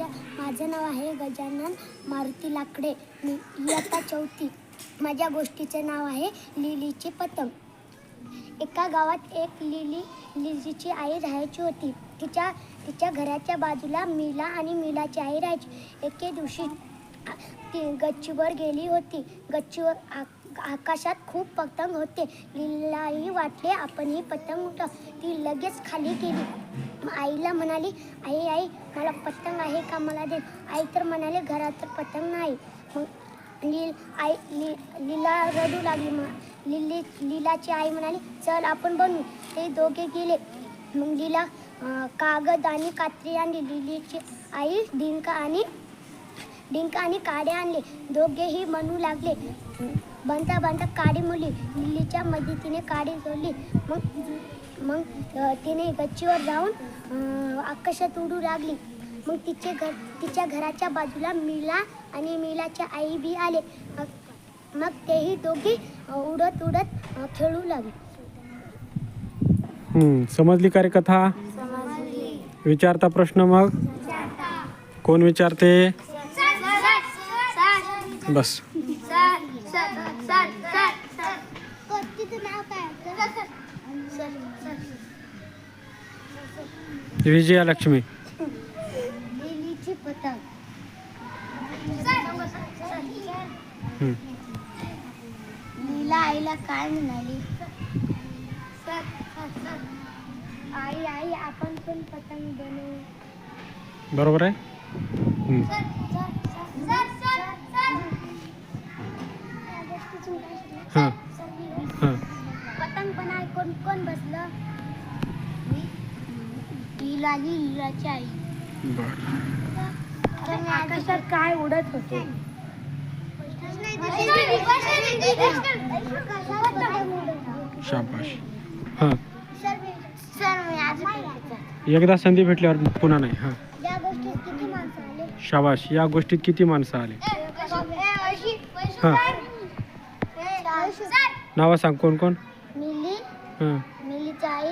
माझ्या माझं नाव आहे गजानन मारुती लाकडे. मी इयत्ता चौथी. माझ्या गोष्टीचं नाव आहे लिलीची पतंग. एका गावात एक लिली लिलीची आई राहायची होती. तिच्या तिच्या घराच्या बाजूला मिला आणि मिलाची आई राहायची. एके दिवशी ती गच्चीवर गेली होती. गच्चीवर आ- आकाशात खूप पतंग होते. लिलाही वाटले आपणही पतंग उठव. ती लगेच खाली गेली. आईला म्हणाली आई आई मला पतंग आहे का मला दे. आई तर म्हणाले घरात तर पतंग नाही. मग लील आई ली लीला रडू लागली. मग लिली लीलाची आई म्हणाली चल आपण बनवू. ते दोघे गेले. मग लीला कागद आणि कात्री आणली. लिलीची आई डिंका आणि डिंक आणि काडे आणले. दोघेही बनवू लागले. बनता बनता काडी मुली. लिलीच्या मदतीने काडी जोडली. मग मग तिने गच्चीवर जाऊन आकाशात उडू लागली. मग तिचे घर तिच्या घराच्या बाजूला मिला आणि मिलाच्या आई बी आले. मग- मग तेही दोघे उडत उडत खेळू लागले. समजली का रे कथा विचारता प्रश्न मग? कोण विचारते? बस. विजयालक्ष्मी. लीला आईला काय म्हणाली? आई आई आपण पण पतंग बनवू. बरोबर आहे? हां. हां. पतंग बनाय कोण कोण बसलं? लीला लीलाची आई. बरं. आकाशात काय उडत होते? शाबाश. हां. सर मी आज एकदा संधी भेटल्यावर पुन्हा नाही. हां. या गोष्टीत किती माणसं आले? शाबाश. या गोष्टीत किती माणसं आले? हां. नावं सांग कोण कोण? मिली. हां. मिलीची आई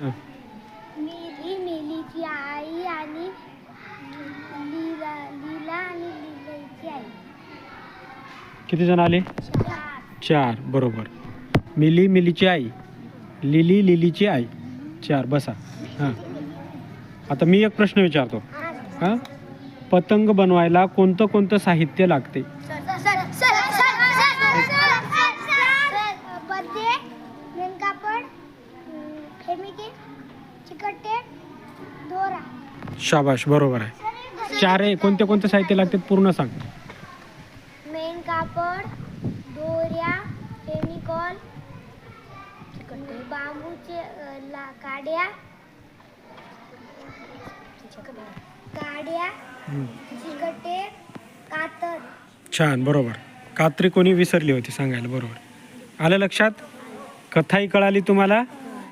हां. मिली मिलीची आई आणि लीला लीला आणि लीलाची आई. किती जण आले? चार. बरोबर. मिली मिलीची आई. लिली लिलीची आई. चार बसा. हां. आता मी एक प्रश्न विचारतो. हां? पतंग बनवायला कोणतं कोणतं साहित्य लागते पत्ते कापड फेमिके चिकटे दोरा शाबाश बरोबर आहे. चार आहे कोणते कोणते साहित्य लागते पूर्ण सांग. मेन कापड दोऱ्या फेमिकॉल बांबूचे काड्या. काड्या. चिकटे कातर छान बरोबर. कात्री कोणी विसरली होती सांगायला बरोबर. आलं लक्षात? कथाही कळाली तुम्हाला?